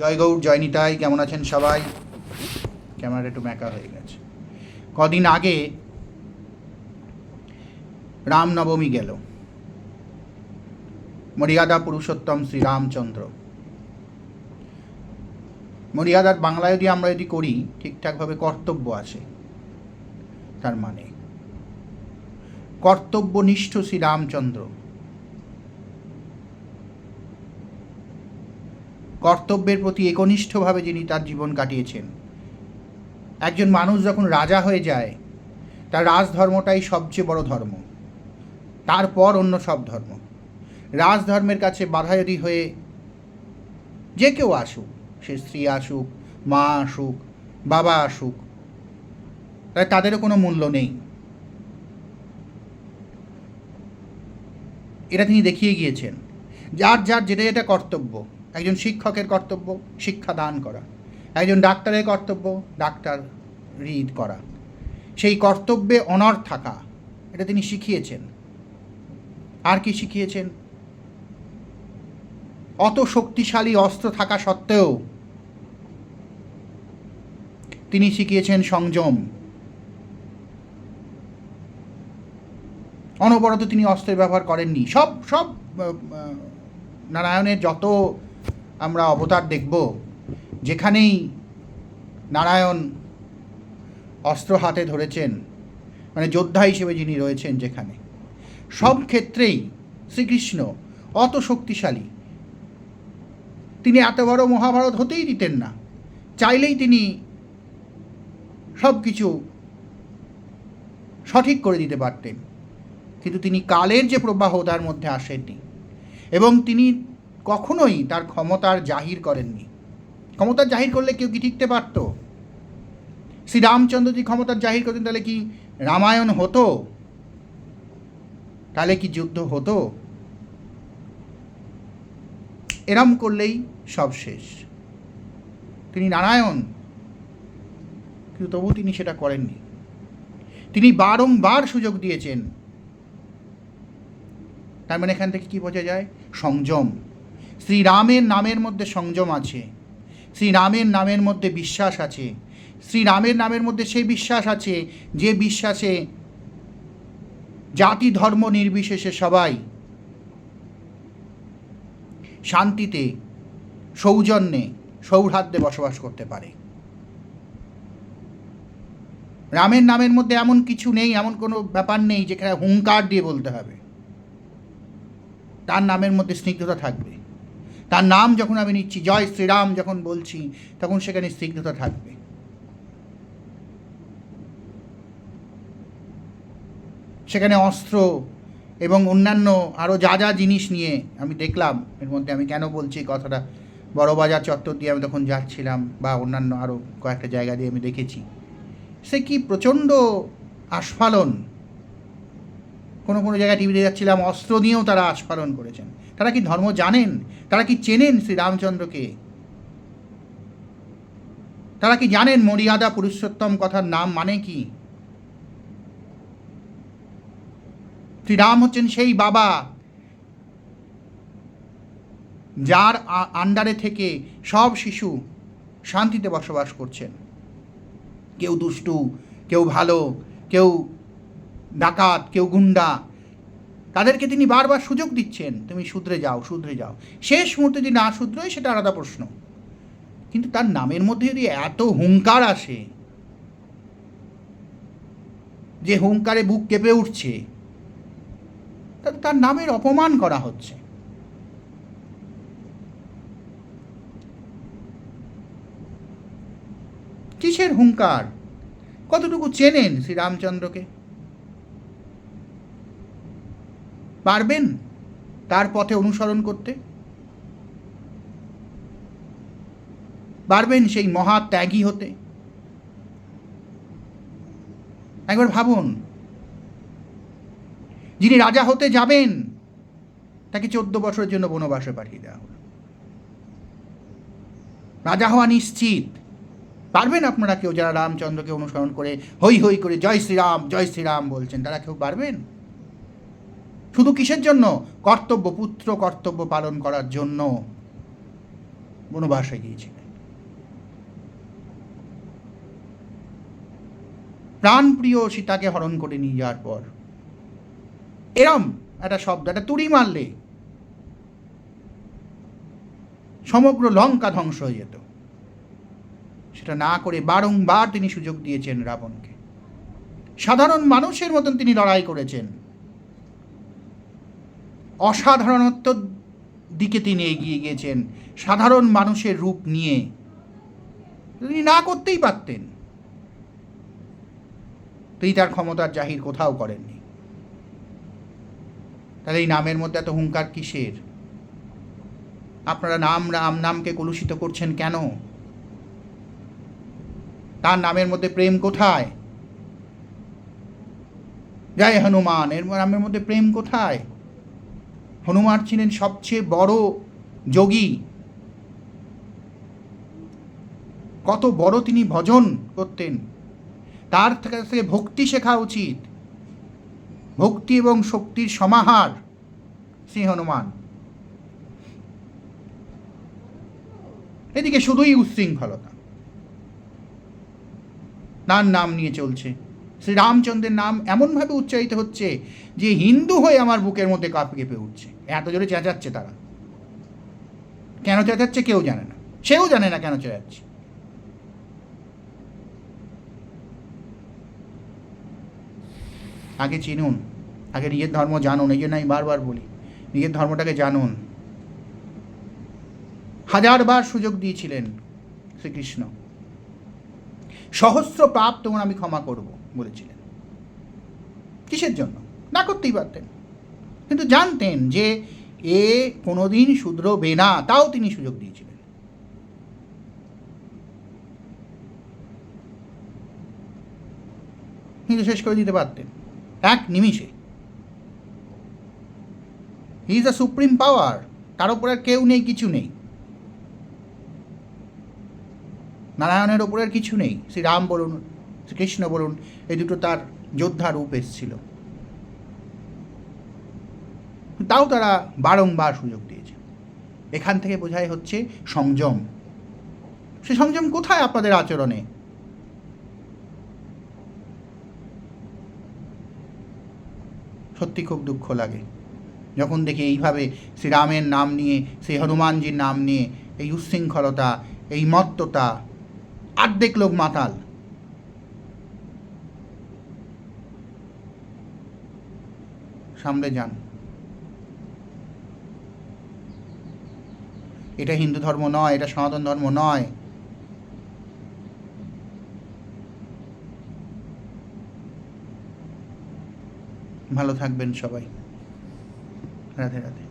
জয় গৌর, জয় নিতাই, কেমন আছেন সবাই? ক্যামেরাটা একটু ম্যাকা হয়ে গেছে। কদিন আগে রামনবমী গেল। মর্যাদা পুরুষোত্তম শ্রীরামচন্দ্র। মর্যাদার বাংলা যদি আমরা যদি করি, ঠিকঠাকভাবে কর্তব্য আছে। তার মানে কর্তব্যনিষ্ঠ শ্রীরামচন্দ্র। কর্তব্যের প্রতি একনিষ্ঠভাবে যিনি তার জীবন কাটিয়েছেন। একজন মানুষ যখন রাজা হয়ে যায়, তার রাজধর্মটাই সবচেয়ে বড় ধর্ম। তারপর অন্য সব ধর্ম। রাজধর্মের কাছে বাধা যদি হয়ে যে কেউ আসুক, সে স্ত্রী আসুক, মা আসুক, বাবা আসুক তাই তাদেরও কোনো মূল্য নেই। এটা তিনি দেখিয়ে গিয়েছেন। যার যার যেটা যেটা কর্তব্য একজন শিক্ষকের কর্তব্য শিক্ষা দান করা, একজন ডাক্তারের কর্তব্য ডাক্তার রিড করা। সেই কর্তব্যে অনর থাকা, এটা তিনি শিখিয়েছেন। আর কি শিখিয়েছেন? অত শক্তিশালী অস্ত্র থাকা সত্ত্বেও তিনি শিখিয়েছেন সংযম। অনবরত তিনি অস্ত্রের ব্যবহার করেননি। সব সব নারায়ণের যত আমরা অবতার দেখব। যেখানেই নারায়ণ অস্ত্র হাতে ধরেছেন মানে যোদ্ধা হিসেবে যিনি রয়েছেন যেখানে, সব ক্ষেত্রেই শ্রীকৃষ্ণ অত শক্তিশালী। তিনি এত বড় মহাভারত হতেই দিতেন না। চাইলেই তিনি সব কিছু সঠিক করে দিতে পারতেন। কিন্তু তিনি কালের যে প্রবাহ তার মধ্যে আসেননি। এবং তিনি কখনোই তার ক্ষমতার জাহির করেননি। ক্ষমতার জাহির করলে কেউ কি টিকতে পারত? শ্রীরামচন্দ্র যদি ক্ষমতার জাহির করতেন, তাহলে কি রামায়ণ হতো? তাহলে কি যুদ্ধ হতো? এরম করলেই সব শেষ। তিনি নারায়ণ, কিন্তু তবু তিনি সেটা করেননি। তিনি বারংবার সুযোগ দিয়েছেন। তার মানে এখান থেকে কি বোঝা যায়? সংযম। শ্রীরামের নামের মধ্যে সংযম আছে শ্রীরামের নামের মধ্যে বিশ্বাস আছে শ্রীরামের নামের মধ্যে সেই বিশ্বাস আছে যে বিশ্বাসে জাতি ধর্ম নির্বিশেষে সবাই শান্তিতে, সৌজন্যে, সৌহার্দ্যে বসবাস করতে পারে। রামের নামের মধ্যে এমন কিছু নেই, এমন কোনো ব্যাপার নেই যেখানে হুঙ্কার দিয়ে বলতে হবে। তার নামের মধ্যে স্নিগ্ধতা থাকবে। তার নাম যখন আমি নিচ্ছি, জয় শ্রীরাম যখন বলছি, তখন সেখানে স্নিগ্ধতা থাকবে। সেখানে অস্ত্র এবং অন্যান্য আরও যা যা জিনিস নিয়ে আমি দেখলাম, এর মধ্যে আমি কেন বলছি কথাটা, বড়বাজার চত্বর দিয়ে আমি তখন যাচ্ছিলাম বা অন্যান্য আরও কয়েকটা জায়গা দিয়ে আমি দেখেছি। সে কি প্রচণ্ড আস্ফালন কোনো কোনো জায়গায় টিভিতে যাচ্ছিলাম, অস্ত্র নিয়েও তারা আস্ফালন করেছেন। তারা কি ধর্ম জানেন? তারা কি চেনেন শ্রীরামচন্দ্রকে তারা কি জানেন মর্যাদা পুরুষোত্তম কথার নাম মানে কি? শ্রীরাম হচ্ছেন সেই বাবা যার আন্ডারে থেকে সব শিশু শান্তিতে বসবাস করছেন। কেউ দুষ্টু, কেউ ভালো, কেউ ডাকাত, কেউ গুন্ডা। তাদেরকে তিনি বারবার সুযোগ দিচ্ছেন, তুমি শুধরে যাও শুধরে যাও। শেষ মুহূর্তে যদি না শুধরোয়, সেটা আলাদা প্রশ্ন। কিন্তু তার নামের মধ্যে যদি এত হুঙ্কার আসে, যে হুঙ্কারে বুক কেঁপে উঠছে তার নামের অপমান করা হচ্ছে। কিসের হুঙ্কার? কতটুকু চেনেন শ্রীরামচন্দ্রকে? পারবেন তার পথে অনুসরণ করতে? পারবেন সেই মহা ত্যাগী হতে? একবার ভাবুন, যিনি রাজা হতে যাবেন, তাকে চোদ্দ বছরের জন্য বনবাসে পাঠিয়ে দেওয়া হলো। রাজা হওয়া নিশ্চিত। পারবেন আপনারা কেউ যারা রামচন্দ্রকে অনুসরণ করে হই হই করে জয় শ্রীরাম জয় শ্রীরাম বলছেন, তারা কেউ পারবেন? শুধু কিসের জন্য? কর্তব্য, পুত্র কর্তব্য পালন করার জন্য। বনবাসে গিয়েছিলেন প্রাণপ্রিয় সীতাকে হরণ করে নিয়ে যাওয়ার পর, এরম একটা শব্দ, একটা তুড়ি মারলে সমগ্র লঙ্কা ধ্বংস হয়ে যেত। সেটা না করে বারংবার তিনি সুযোগ দিয়েছেন রাবণকে। সাধারণ মানুষের মতন তিনি লড়াই করেছেন। অসাধারণত্ব দিকে তিনি এগিয়ে গিয়েছেন। সাধারণ মানুষের রূপ নিয়ে। তিনি না করতেই পারতেন। তিনি তার ক্ষমতার জাহির কোথাও করেননি। তাহলে এই নামের মধ্যে এত হুঙ্কার কিসের? আপনারা নাম, রাম নামকে কলুষিত করছেন কেন? তার নামের মধ্যে প্রেম কোথায়? জয় হনুমান, এর নামের মধ্যে প্রেম কোথায়? হনুমান ছিলেন সবচেয়ে বড় যোগী। কত বড় তিনি ভজন করতেন। তার থেকে ভক্তি শেখা উচিত। ভক্তি এবং শক্তির সমাহার, শ্রী হনুমান। এদিকে শুধুই উচ্ছৃঙ্খলতা। তার নাম নিয়ে চলছে। শ্রী রামচন্দ্রের নাম এমনভাবে উচ্চারিত হচ্ছে যে হিন্দু হয়ে আমার বুকের মধ্যে কাপ কেঁপে উঠছে। এত জোরে চেঁচাচ্ছে তারা। কেন চেঁচাচ্ছে কেউ জানে না। সেও জানে না কেন চেঁচাচ্ছে। আগে চিনুন, আগে নিজের ধর্ম জানুন, এই জন্য আমি বারবার বলি, নিজের ধর্মটাকে জানুন। হাজারবার সুযোগ দিয়েছিলেন শ্রীকৃষ্ণ। সহস্র পাপ তোমার আমি ক্ষমা করব। বলেছিলেন। কিসের জন্য? না করতেই পারতেন। কিন্তু জানতেন যে এ কোনোদিন শুধরবে না, তাও তিনি সুযোগ দিয়েছিলেন। কিন্তু শেষ করে দিতে পারতেন। এক নিমিষে। He is the supreme power তার উপর আর কেউ নেই, কিছু নেই। নারায়ণের ওপর আর কিছু নেই। শ্রীরাম বলুন শ্রীকৃষ্ণ বলুন, এই দুটো তার যোদ্ধা রূপ এসেছিল। তাও তারা বারংবার সুযোগ দিয়েছে। এখান থেকে বোঝাই হচ্ছে সংযম। সে সংযম কোথায় আপনাদের আচরণে? সত্যি খুব দুঃখ লাগে। যখন দেখি এইভাবে শ্রীরামের নাম নিয়ে, শ্রী হনুমানজির নাম নিয়ে এই উচ্ছৃঙ্খলতা, এই মত্ততা আর্ধেক লোক মাতাল। সামনে যান। এটা হিন্দু ধর্ম নয়, এটা সনাতন ধর্ম নয়। ভালো থাকবেন সবাই। রাধে রাধে।